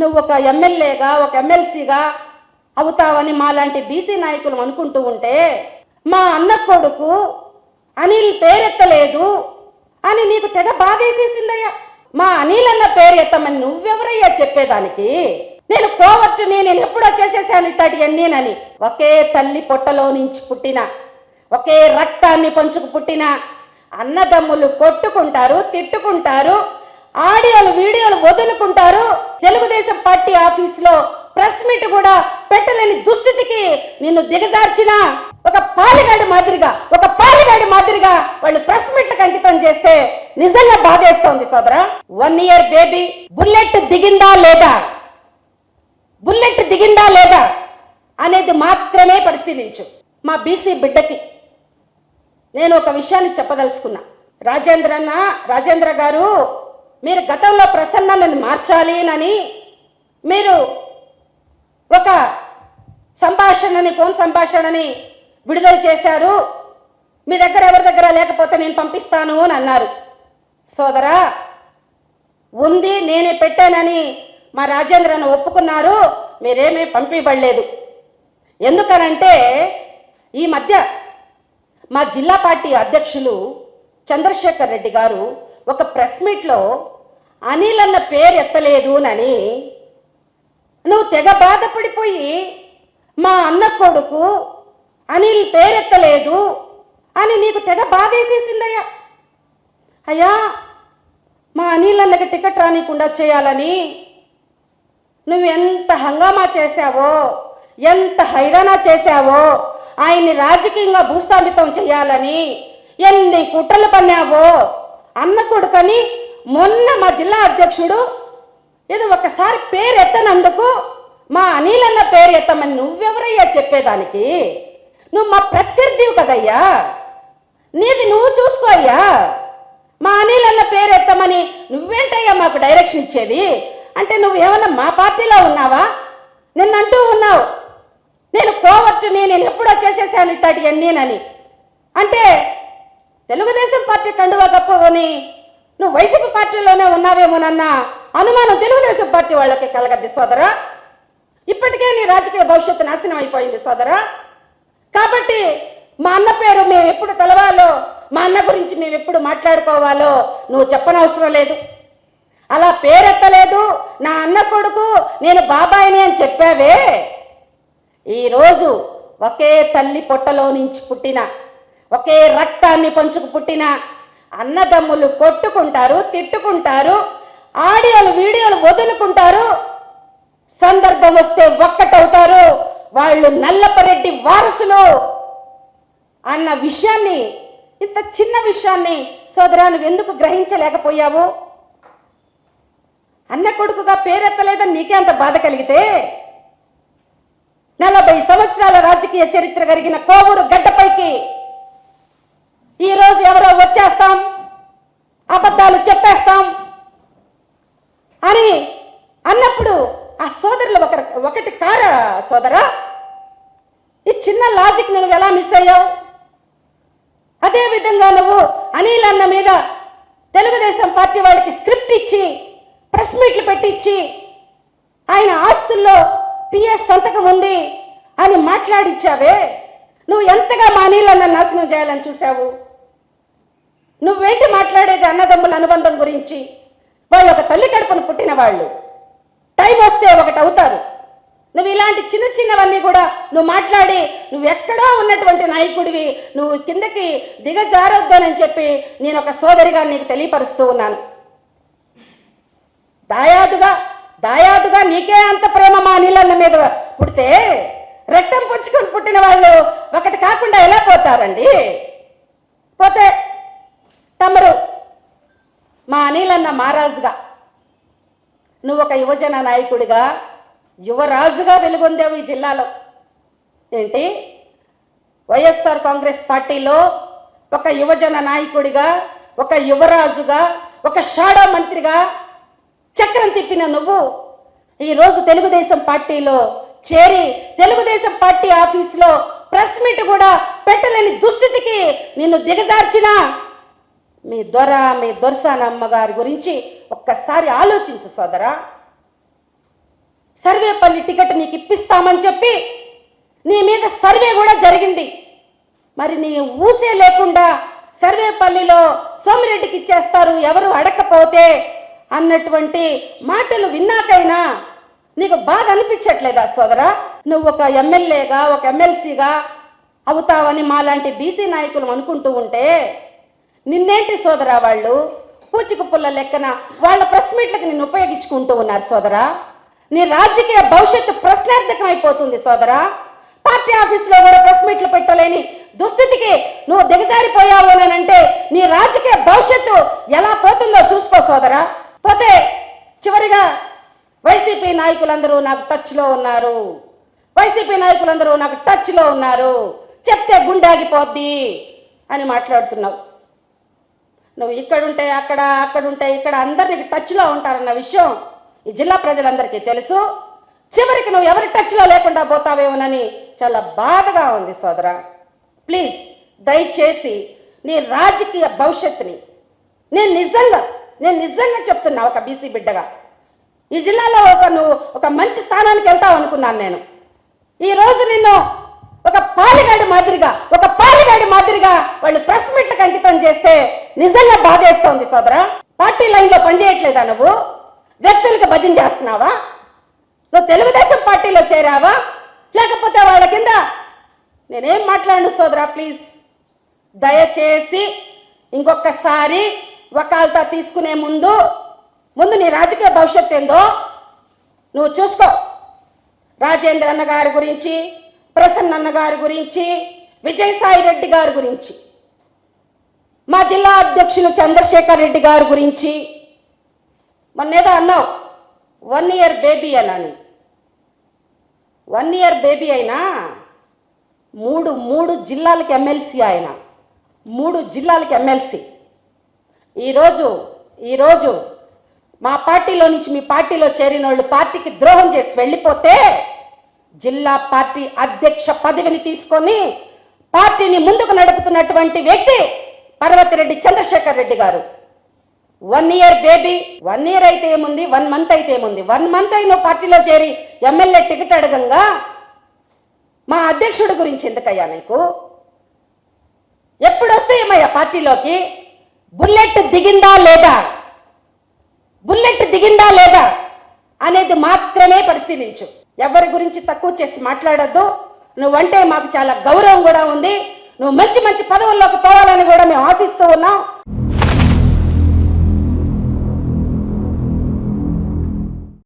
నువ్వు ఒక ఎమ్మెల్యేగా ఒక ఎమ్మెల్సీగా అవుతావని మాలాంటి బీసీ నాయకులు అనుకుంటూ ఉంటే మా అన్న కొడుకు అనిల్ పేరెత్తలేదు అని నీకు తెగ బాధేసేసిందయ్యా. మా అనిల్ అన్న పేరు ఎత్తమని నువ్వెవరయ్యా చెప్పేదానికి? నేను కోవట్టుని నేను ఎప్పుడో చేసేసాను ఇట్టాటి అన్నీనని. ఒకే తల్లి పొట్టలో నుంచి పుట్టిన ఒకే రక్తాన్ని పంచుకు పుట్టిన అన్నదమ్ములు కొట్టుకుంటారు తిట్టుకుంటారు ఆడియోలు వీడియోలు వదులుకుంటారు. తెలుగుదేశం పార్టీ ఆఫీసులో ప్రెస్ మీట్ కూడా పెట్టలేని దుస్థితికి నిన్ను దిగజార్చిన ఒక పాలిగాడి మాదిరిగా ఒక పాలిగాడి మాదిరిగా వాళ్ళు ప్రెస్ మీట్లకు అంకితం చేస్తే నిజంగా బాధేస్తోంది సోదరా. వన్ ఇయర్ బేబీ బుల్లెట్ దిగిందా లేదా? బుల్లెట్ దిగిందా లేదా అనేది మాత్రమే పరిశీలించు. మా బీసీ బిడ్డకి నేను ఒక విషయాన్ని చెప్పదలుచుకున్నా. రాజేంద్ర అన్న రాజేంద్ర గారు మీరు గతంలో ప్రసన్నలను మార్చాలి అని మీరు ఒక సంభాషణని ఫోన్ సంభాషణని విడుదల చేశారు. మీ దగ్గర ఎవరి దగ్గర లేకపోతే నేను పంపిస్తాను అని అన్నారు. సోదరా ఉంది నేనే పెట్టానని మా రాజేంద్రను ఒప్పుకున్నారు మీరేమీ పంపివ్వలేదు. ఎందుకనంటే ఈ మధ్య మా జిల్లా పార్టీ అధ్యక్షులు చంద్రశేఖర్ రెడ్డి గారు ఒక ప్రెస్ మీట్లో అనిల్ అన్న పేరు ఎత్తలేదు అని నువ్వు తెగ బాధపడిపోయి మా అన్న కొడుకు అనిల్ పేరెత్తలేదు అని నీకు తెగ బాధేసేసిందయ్యా. అయ్యా మా అనిల్ అన్నకి టికెట్ రానికుండా చేయాలని నువ్వు ఎంత హంగామా చేశావో ఎంత హైరానా చేశావో ఆయన్ని రాజకీయంగా భూస్థాపితం చేయాలని ఎన్ని కుట్రలు పన్నావో అన్న కొడుకని మొన్న మా జిల్లా అధ్యక్షుడు ఏదో ఒకసారి పేరు ఎత్తనందుకు మా అనిల్ అన్న పేరు ఎత్తమని నువ్వెవరయ్యా చెప్పేదానికి? నువ్వు మా ప్రత్యర్థివు కదయ్యా. నీది నువ్వు చూసుకో అయ్యా. మా అనిల్ అన్న పేరు ఎత్తమని నువ్వేంటయ్యా మాకు డైరెక్షన్ ఇచ్చేది? అంటే నువ్వు ఏమన్నా మా పార్టీలో ఉన్నావా? నిన్నంటూ ఉన్నావు. నేను కోవట్టుని నేను ఎప్పుడు వచ్చేసేసాను ఇట్టాటి అన్నీనని అంటే తెలుగుదేశం పార్టీ కండువా కప్పుకొని నువ్వు వైసీపీ పార్టీలోనే ఉన్నావేమోనన్న అనుమానం తెలుగుదేశం పార్టీ వాళ్ళకి కలగద్ది సోదరా. ఇప్పటికే నీ రాజకీయ భవిష్యత్తు నాశనం అయిపోయింది సోదరా. కాబట్టి మా అన్న పేరు మేము ఎప్పుడు కలవాలో మా అన్న గురించి మేము ఎప్పుడు మాట్లాడుకోవాలో నువ్వు చెప్పనవసరం లేదు. అలా పేరెత్తలేదు నా అన్న కొడుకు నేను బాబాయిని అని చెప్పావే. ఈరోజు ఒకే తల్లి పొట్టలో నుంచి పుట్టిన ఒకే రక్తాన్ని పంచుకు పుట్టిన అన్నదమ్ములు కొట్టుకుంటారు తిట్టుకుంటారు ఆడియోలు వీడియోలు వదులుకుంటారు. సందర్భం వస్తే ఒక్కటవుతారు. వాళ్ళు నల్లపరెడ్డి వారసులు అన్న విషయాన్ని ఇంత చిన్న విషయాన్ని సోదరా నువ్వు ఎందుకు గ్రహించలేకపోయావు? అన్న కొడుకుగా పేరెత్తలేదని నీకే అంత బాధ కలిగితే? నలభై సంవత్సరాల రాజకీయ చరిత్ర కలిగిన కోవూరు గడ్డపైకి ఈరోజు ఎవరో వచ్చేస్తాం అబద్ధాలు చెప్పేస్తాం అని అన్నప్పుడు ఆ సోదరులు ఒక ఒకటి కార సోదరా? ఈ చిన్న లాజిక్ నువ్వు ఎలా మిస్ అయ్యావు? అదే విధంగా నువ్వు అనిల్ అన్న మీద తెలుగుదేశం పార్టీ వాళ్ళకి స్క్రిప్ట్ ఇచ్చి ప్రెస్ మీట్లు పెట్టించి ఆయన ఆస్తుల్లో పిఎస్ సంతకం ఉంది అని మాట్లాడిచ్చావే. నువ్వు ఎంతగా మా అనిల్ అన్న నాశనం చేయాలని చూసావు నువ్వేంటి మాట్లాడేది అన్నదమ్ముల అనుబంధం గురించి? వాళ్ళు ఒక తల్లి కడుపును పుట్టిన వాళ్ళు. టైం వస్తే ఒకటి అవుతారు. నువ్వు ఇలాంటి చిన్న చిన్నవన్నీ కూడా నువ్వు మాట్లాడి నువ్వు ఎక్కడో ఉన్నటువంటి నాయకుడివి నువ్వు కిందకి దిగజారొద్దానని చెప్పి నేను ఒక సోదరిగా నీకు తెలియపరుస్తూ ఉన్నాను. దాయాదుగా దాయాదుగా నీకే అంత ప్రేమ మా నీళ్ళన్న మీద పుడితే రక్తం పుచ్చుకొని పుట్టిన వాళ్ళు ఒకటి కాకుండా ఎలా పోతారండి? పోతే తమరు మా అనిలన్న మహారాజుగా. నువ్వు ఒక యువజన నాయకుడిగా యువరాజుగా వెలుగొందావు ఈ జిల్లాలో. ఏంటి? వైఎస్ఆర్ కాంగ్రెస్ పార్టీలో ఒక యువజన నాయకుడిగా ఒక యువరాజుగా ఒక షాడో మంత్రిగా చక్రం తిప్పిన నువ్వు ఈరోజు తెలుగుదేశం పార్టీలో చేరి తెలుగుదేశం పార్టీ ఆఫీసులో ప్రెస్ మీట్ కూడా పెట్టలేని దుస్థితికి నిన్ను దిగజార్చిన మీ దొర మీ దొరసానమ్మ గారి గురించి ఒక్కసారి ఆలోచించు సోదరా. సర్వేపల్లి టికెట్ నీకు ఇప్పిస్తామని చెప్పి నీ మీద సర్వే కూడా జరిగింది. మరి నీ ఊసే లేకుండా సర్వేపల్లిలో సోమిరెడ్డికి ఇచ్చేస్తారు ఎవరు అడగకపోతే అన్నటువంటి మాటలు విన్నాకైనా నీకు బాధ అనిపించట్లేదా సోదరా? నువ్వు ఒక ఎమ్మెల్యేగా ఒక ఎమ్మెల్సీగా అవుతావని మాలాంటి బీసీ నాయకులు అనుకుంటూ ఉంటే నిన్నేంటి సోదరా వాళ్ళు? పూచిక పుల్ల లెక్కన వాళ్ళ ప్రెస్ మీట్లకు నిన్ను ఉపయోగించుకుంటూ ఉన్నారు సోదరా. నీ రాజకీయ భవిష్యత్తు ప్రశ్నార్థకం అయిపోతుంది సోదరా. పార్టీ ఆఫీసులో కూడా ప్రెస్ మీట్లు పెట్టలేని దుస్థితికి నువ్వు దిగజారిపోయావు అంటే నీ రాజకీయ భవిష్యత్తు ఎలా పోతుందో చూసుకో సోదరా. పోతే చివరిగా వైసీపీ నాయకులందరూ నాకు టచ్లో ఉన్నారు. వైసీపీ నాయకులందరూ నాకు టచ్లో ఉన్నారు. చెప్తే గుండాగిపోద్ది అని మాట్లాడుతున్నావు. నువ్వు ఇక్కడుంటే అక్కడ అక్కడుంటే ఇక్కడ అందరు నీకు టచ్లో ఉంటారన్న విషయం ఈ జిల్లా ప్రజలందరికీ తెలుసు. చివరికి నువ్వు ఎవరి టచ్లో లేకుండా పోతావేమోనని చాలా బాధగా ఉంది సోదరా. ప్లీజ్ దయచేసి నీ రాజకీయ భవిష్యత్తుని నేను నిజంగా నేను నిజంగా చెప్తున్నా ఒక బీసీ బిడ్డగా. ఈ జిల్లాలో ఒక నువ్వు ఒక మంచి స్థానానికి వెళ్తావు అనుకున్నాను నేను. ఈ రోజు నిన్ను ఒక పాలిగాడి మాదిరిగా ఒక పాలిగాడి మాదిరిగా వాళ్ళు ప్రెస్ మీట్లకు అంకితం చేస్తే నిజంగా బాధేస్తోంది సోదర. పార్టీ లైన్లో పనిచేయట్లేదా నువ్వు? వ్యక్తులకు భజన చేస్తున్నావా? నువ్వు తెలుగుదేశం పార్టీలో చేరావా? లేకపోతే వాళ్ళ కింద నేనేం మాట్లాడను సోదరా ప్లీజ్ దయచేసి ఇంకొకసారి వకాల్తా తీసుకునే ముందు ముందు నీ రాజకీయ భవిష్యత్ ఏందో నువ్వు చూసుకో. రాజేంద్ర అన్న గారి గురించి ప్రసన్నన్న గారి గురించి విజయసాయి రెడ్డి గారి గురించి మా జిల్లా అధ్యక్షులు చంద్రశేఖర్ రెడ్డి గారి గురించి. మొన్నేదో అన్నావు వన్ ఇయర్ బేబీ అని వన్ ఇయర్ బేబీ అయినా మూడు మూడు జిల్లాలకి ఎమ్మెల్సీ ఆయన. మూడు జిల్లాలకి ఎమ్మెల్సీ. ఈరోజు ఈరోజు మా పార్టీలో నుంచి మీ పార్టీలో చేరిన వాళ్ళు పార్టీకి ద్రోహం చేసి వెళ్ళిపోతే జిల్లా పార్టీ అధ్యక్ష పదవిని తీసుకొని పార్టీని ముందుకు నడుపుతున్నటువంటి వ్యక్తి పర్వతిరెడ్డి చంద్రశేఖర్ రెడ్డి గారు. One year baby one year అయితే ఏముంది? వన్ మంత్ అయితే ఏముంది? వన్ మంత్ అయిన పార్టీలో చేరి ఎమ్మెల్యే టికెట్ అడగంగా మా అధ్యక్షుడి గురించి ఎందుకయ్యా నీకు? ఎప్పుడొస్తే ఏమయ్యా పార్టీలోకి? బుల్లెట్ దిగిందా లేదా? బుల్లెట్ దిగిందా లేదా? అనేది మాత్రమే పరిశీలించు. ఎవరి గురించి తక్కువ చేసి మాట్లాడొద్దు. నువ్వంటే మాకు చాలా గౌరవం కూడా ఉంది. నువ్వు మంచి మంచి పదవుల్లోకి పోవాలని కూడా మేము ఆశిస్తూ ఉన్నాం.